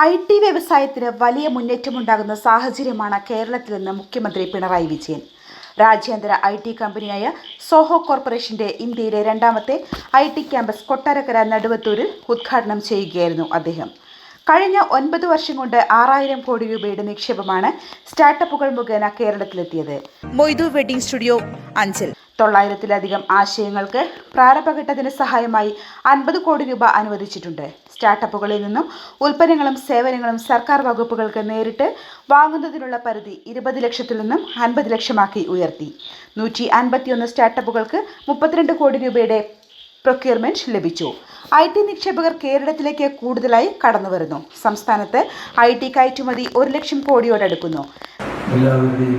I T വ്യവസായത്തിന് വലിയ മുന്നേറ്റമുണ്ടാകുന്ന സാഹചര്യമാണ് കേരളത്തിലെന്ന് മുഖ്യമന്ത്രി പിണറായി വിജയൻ. രാജ്യാന്തര ഐ ടി കമ്പനിയായ സോഹോ കോർപ്പറേഷന്റെ ഇന്ത്യയിലെ രണ്ടാമത്തെ ഐ ടി ക്യാമ്പസ് കൊട്ടാരക്കര നടുവത്തൂരിൽ ഉദ്ഘാടനം ചെയ്യുകയായിരുന്നു അദ്ദേഹം. കഴിഞ്ഞ ഒൻപത് വർഷം കൊണ്ട് ആറായിരം കോടി രൂപയുടെ നിക്ഷേപമാണ് സ്റ്റാർട്ടപ്പുകൾ മുഖേന കേരളത്തിലെത്തിയത്. Moidu wedding studio Anchal. തൊള്ളായിരത്തിലധികം ആശയങ്ങൾക്ക് പ്രാരംഭഘട്ടത്തിന് സഹായമായി അൻപത് കോടി രൂപ അനുവദിച്ചിട്ടുണ്ട്. സ്റ്റാർട്ടപ്പുകളിൽ നിന്നും ഉൽപ്പന്നങ്ങളും സേവനങ്ങളും സർക്കാർ വകുപ്പുകൾക്ക് നേരിട്ട് വാങ്ങുന്നതിനുള്ള പരിധി ഇരുപത് ലക്ഷത്തിൽ നിന്നും അൻപത് ലക്ഷമാക്കി ഉയർത്തി. നൂറ്റി അൻപത്തിയൊന്ന് സ്റ്റാർട്ടപ്പുകൾക്ക് മുപ്പത്തിരണ്ട് കോടി രൂപയുടെ പ്രൊക്യൂർമെന്റ് ലഭിച്ചു. ഐ ടി നിക്ഷേപകർ കേരളത്തിലേക്ക് കൂടുതലായി കടന്നു വരുന്നു സംസ്ഥാനത്ത് ഐ ടി കയറ്റുമതി ഒരു ലക്ഷം കോടിയോടടുക്കുന്നു എല്ലാവരുടെയും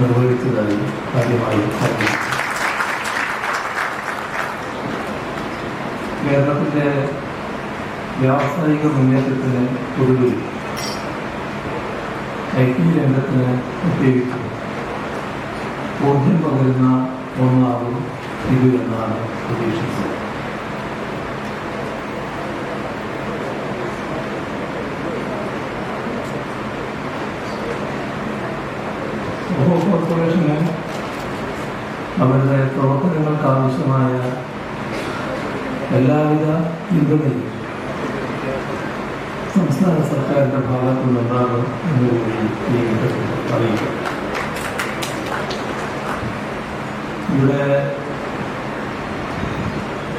നിർവഹിച്ചതായി കാര്യമായി അറിയിച്ചു കേരളത്തിന്റെ വ്യാവസായിക മുന്നേറ്റത്തിന് ഒടുവിൽ ഐ ടി രംഗത്തിന് പ്രത്യേകിച്ച് ഊർജം പകരുന്ന ഒന്നാകും ഇത് എന്നാണ് പ്രതീക്ഷിച്ചത്. കോർപ്പറേഷന് അവരുടെ പ്രവർത്തനങ്ങൾക്ക് ആവശ്യമായ എല്ലാവിധ പിന്തുണയും സംസ്ഥാന സർക്കാരിന്റെ ഭാഗത്തു നിന്നുണ്ടാകും എന്നുകൂടി ഈ ഘട്ടത്തിൽ അറിയിക്കും. ഇവിടെ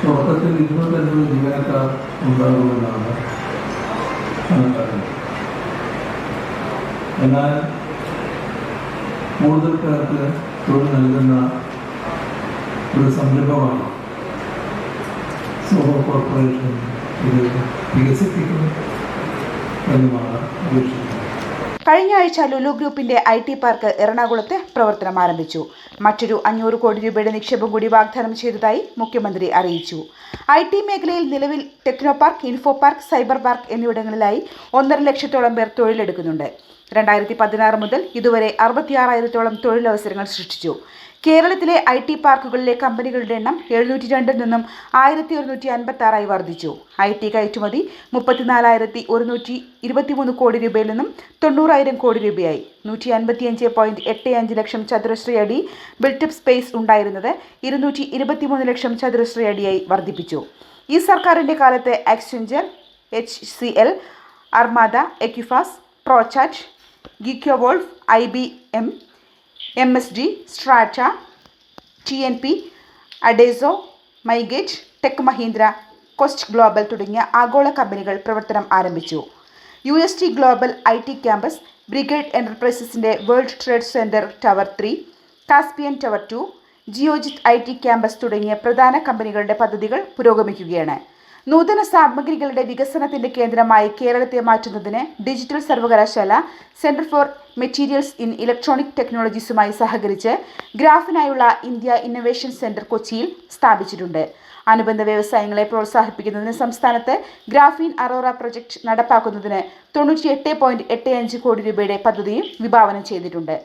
തുടക്കത്തിൽ ഇരുപത്തഞ്ച് ജീവനക്കാർ ഉണ്ടാകുമെന്നാണ് എന്നാൽ കൂടുതൽ പേർക്ക് തൊഴിൽ നൽകുന്ന ഒരു സംരംഭമാണ് സോഹോ കോർപ്പറേഷൻ ഇത് വികസിപ്പിക്കും എന്നുമാണ് അപേക്ഷിക്കുന്നത് കഴിഞ്ഞ ആഴ്ച ലുലു ഗ്രൂപ്പിന്റെ ഐ ടി പാർക്ക് എറണാകുളത്ത് പ്രവർത്തനം ആരംഭിച്ചു. മറ്റൊരു അഞ്ഞൂറ് കോടി രൂപയുടെ നിക്ഷേപം കൂടി വാഗ്ദാനം ചെയ്തതായി മുഖ്യമന്ത്രി അറിയിച്ചു. ഐ ടി മേഖലയിൽ നിലവിൽ Technopark Infopark cyber park എന്നിവിടങ്ങളിലായി ഒന്നര ലക്ഷത്തോളം പേർ തൊഴിലെടുക്കുന്നുണ്ട്. രണ്ടായിരത്തി പതിനാറ് മുതൽ ഇതുവരെ അറുപത്തിയാറായിരത്തോളം തൊഴിലവസരങ്ങൾ സൃഷ്ടിച്ചു. കേരളത്തിലെ ഐ ടി പാർക്കുകളിലെ കമ്പനികളുടെ എണ്ണം എഴുന്നൂറ്റി രണ്ടിൽ നിന്നും ആയിരത്തി ഒരുന്നൂറ്റി അൻപത്തി ആറായി വർദ്ധിച്ചു. ഐ ടി കയറ്റുമതി മുപ്പത്തിനാലായിരത്തി ഒരുന്നൂറ്റി ഇരുപത്തിമൂന്ന് കോടി രൂപയിൽ നിന്നും തൊണ്ണൂറായിരം കോടി രൂപയായി. നൂറ്റി അൻപത്തിയഞ്ച് പോയിന്റ് എട്ട് അഞ്ച് ലക്ഷം ചതുരശ്ര അടി ബിൽറ്റപ്പ് സ്പേസ് ഉണ്ടായിരുന്നത് ഇരുന്നൂറ്റി ഇരുപത്തിമൂന്ന് ലക്ഷം ചതുരശ്ര അടിയായി വർദ്ധിപ്പിച്ചു. ഈ സർക്കാരിന്റെ കാലത്ത് exchanger H C L armada Equifax ProChat ഗിക്യോവോൾഫ് I B M M S D Strata T N P Adesso MyGate tech Mahindra Quest global തുടങ്ങിയ ആഗോള കമ്പനികൾ പ്രവർത്തനം ആരംഭിച്ചു. U S T global I T campus brigade എന്റർപ്രൈസസിന്റെ World Trade Center tower three Caspian tower two Geojit I T campus തുടങ്ങിയ പ്രധാന കമ്പനികളുടെ പദ്ധതികൾ പുരോഗമിക്കുകയാണ്. നൂതന സാമഗ്രികളുടെ വികസനത്തിന്റെ കേന്ദ്രമായി കേരളത്തെ മാറ്റുന്നതിന് ഡിജിറ്റൽ സർവകലാശാല centre for materials in electronic ടെക്നോളജീസുമായി സഹകരിച്ച് ഗ്രാഫിനായുള്ള ഇന്ത്യ ഇന്നൊവേഷൻ സെന്റർ കൊച്ചിയിൽ സ്ഥാപിച്ചിട്ടുണ്ട്. അനുബന്ധ വ്യവസായങ്ങളെ പ്രോത്സാഹിപ്പിക്കുന്നതിന് സംസ്ഥാനത്ത് ഗ്രാഫീൻ അറോറ പ്രൊജക്ട് നടപ്പാക്കുന്നതിന് തൊണ്ണൂറ്റിയെട്ട് കോടി രൂപയുടെ പദ്ധതിയും വിഭാവനം ചെയ്തിട്ടുണ്ട്.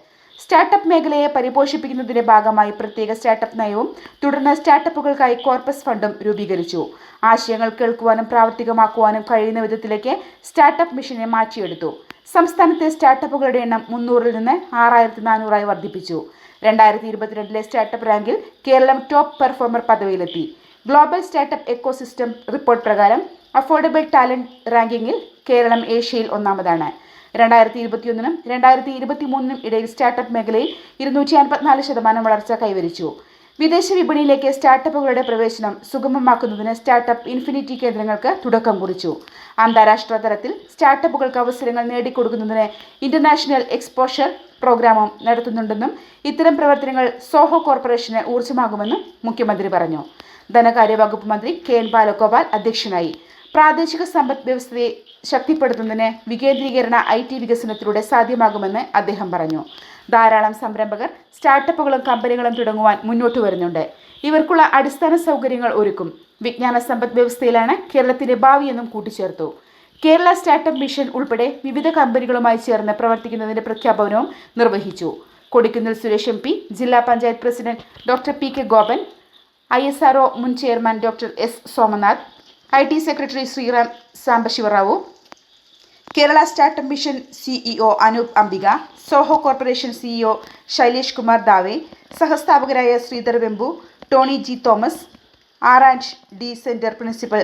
സ്റ്റാർട്ടപ്പ് മേഖലയെ പരിപോഷിപ്പിക്കുന്നതിന്റെ ഭാഗമായി പ്രത്യേക സ്റ്റാർട്ടപ്പ് നയവും തുടർന്ന് സ്റ്റാർട്ടപ്പുകൾക്കായി കോർപ്പസ് ഫണ്ടും രൂപീകരിച്ചു. ആശയങ്ങൾ കേൾക്കുവാനും പ്രാവർത്തികമാക്കുവാനും കഴിയുന്ന വിധത്തിലേക്ക് സ്റ്റാർട്ടപ്പ് മിഷനെ മാറ്റിയെടുത്തു. സംസ്ഥാനത്തെ സ്റ്റാർട്ടപ്പുകളുടെ എണ്ണം മുന്നൂറിൽ നിന്ന് ആറായിരത്തി നാനൂറായി വർദ്ധിപ്പിച്ചു. രണ്ടായിരത്തി ഇരുപത്തിരണ്ടിലെ സ്റ്റാർട്ടപ്പ് റാങ്കിൽ കേരളം ടോപ്പ് പെർഫോമർ പദവിയിലെത്തി. ഗ്ലോബൽ സ്റ്റാർട്ടപ്പ് എക്കോസിസ്റ്റം റിപ്പോർട്ട് പ്രകാരം അഫോർഡബിൾ ടാലന്റ് റാങ്കിങ്ങിൽ കേരളം ഏഷ്യയിൽ ഒന്നാമതാണ്. രണ്ടായിരത്തി ഇരുപത്തിയൊന്നിനും രണ്ടായിരത്തി ഇരുപത്തി മൂന്നിനും ഇടയിൽ സ്റ്റാർട്ടപ്പ് മേഖലയിൽ ഇരുന്നൂറ്റി അൻപത്തിനാല് ശതമാനം വളർച്ച കൈവരിച്ചു. വിദേശ വിപണിയിലേക്ക് സ്റ്റാർട്ടപ്പുകളുടെ പ്രവേശനം സുഗമമാക്കുന്നതിന് സ്റ്റാർട്ടപ്പ് ഇൻഫിനിറ്റി കേന്ദ്രങ്ങൾക്ക് തുടക്കം കുറിച്ചു. അന്താരാഷ്ട്ര തലത്തിൽ സ്റ്റാർട്ടപ്പുകൾക്ക് അവസരങ്ങൾ നേടിക്കൊടുക്കുന്നതിന് ഇന്റർനാഷണൽ എക്സ്പോഷർ പ്രോഗ്രാമും നടത്തുന്നുണ്ടെന്നും ഇത്തരം പ്രവർത്തനങ്ങൾ സോഹോ കോർപ്പറേഷന് ഊർജമാകുമെന്നും മുഖ്യമന്ത്രി പറഞ്ഞു. ധനകാര്യ വകുപ്പ് മന്ത്രി കെ എൻ ബാലഗോപാൽ അധ്യക്ഷനായി. പ്രാദേശിക സമ്പദ് വ്യവസ്ഥയെ ശക്തിപ്പെടുത്തുന്നതിന് വികേന്ദ്രീകരണ ഐ ടി വികസനത്തിലൂടെ സാധ്യമാകുമെന്ന് അദ്ദേഹം പറഞ്ഞു. ധാരാളം സംരംഭകർ സ്റ്റാർട്ടപ്പുകളും കമ്പനികളും തുടങ്ങുവാൻ മുന്നോട്ട് വരുന്നുണ്ട്. ഇവർക്കുള്ള അടിസ്ഥാന സൗകര്യങ്ങൾ ഒരുക്കും. വിജ്ഞാന സമ്പദ് വ്യവസ്ഥയിലാണ് കേരളത്തിന്റെ ഭാവിയെന്നും കൂട്ടിച്ചേർത്തു. കേരള സ്റ്റാർട്ടപ്പ് മിഷൻ ഉൾപ്പെടെ വിവിധ കമ്പനികളുമായി ചേർന്ന് പ്രവർത്തിക്കുന്നതിന്റെ പ്രഖ്യാപനവും നിർവഹിച്ചു. കൊടിക്കുന്നിൽ സുരേഷ് എം പി ജില്ലാ panchayat president doctor P K Gopan I S R മുൻ chairman doctor S Somanath I T secretary Sriram Sambasivarao Kerala startup mission CEO Anoop Ambika Zoho corporation CEO Shailesh Kumar Davey സഹസ്ഥാപകരായ Sridhar Vembu Tony G Thomas R and D centre principal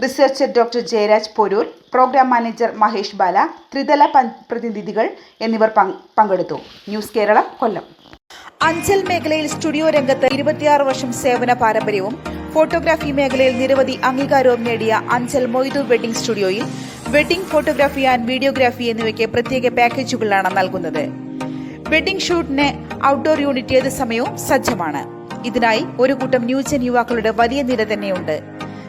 researcher doctor Jayaraj Poroor programme manager Mahesh Bala ത്രിതല പ്രതിനിധികൾ എന്നിവർ പങ്കെടുത്തു. News Keralam കൊല്ലം. അഞ്ചൽ മേഖലയിൽ studio രംഗത്ത് ഇരുപത്തിയാറ് വർഷം സേവന പാരമ്പര്യവും ഫോട്ടോഗ്രാഫി മേഖലയിൽ നിരവധി അംഗീകാരവും നേടിയ അഞ്ചൽ മൊയ്തു വെഡിംഗ് സ്റ്റുഡിയോയിൽ വെഡിംഗ് ഫോട്ടോഗ്രാഫി ആൻഡ് വീഡിയോഗ്രാഫി എന്നിവയ്ക്ക് പ്രത്യേക പാക്കേജുകളാണ് നൽകുന്നത്. വെഡിംഗ് ഷൂട്ടിന് ഔട്ട്ഡോർ യൂണിറ്റ് ഏത് സമയവും സജ്ജമാണ്. ഇതിനായി ഒരു കൂട്ടം ന്യൂജൻ യുവാക്കളുടെ വലിയ നിര തന്നെയുണ്ട്.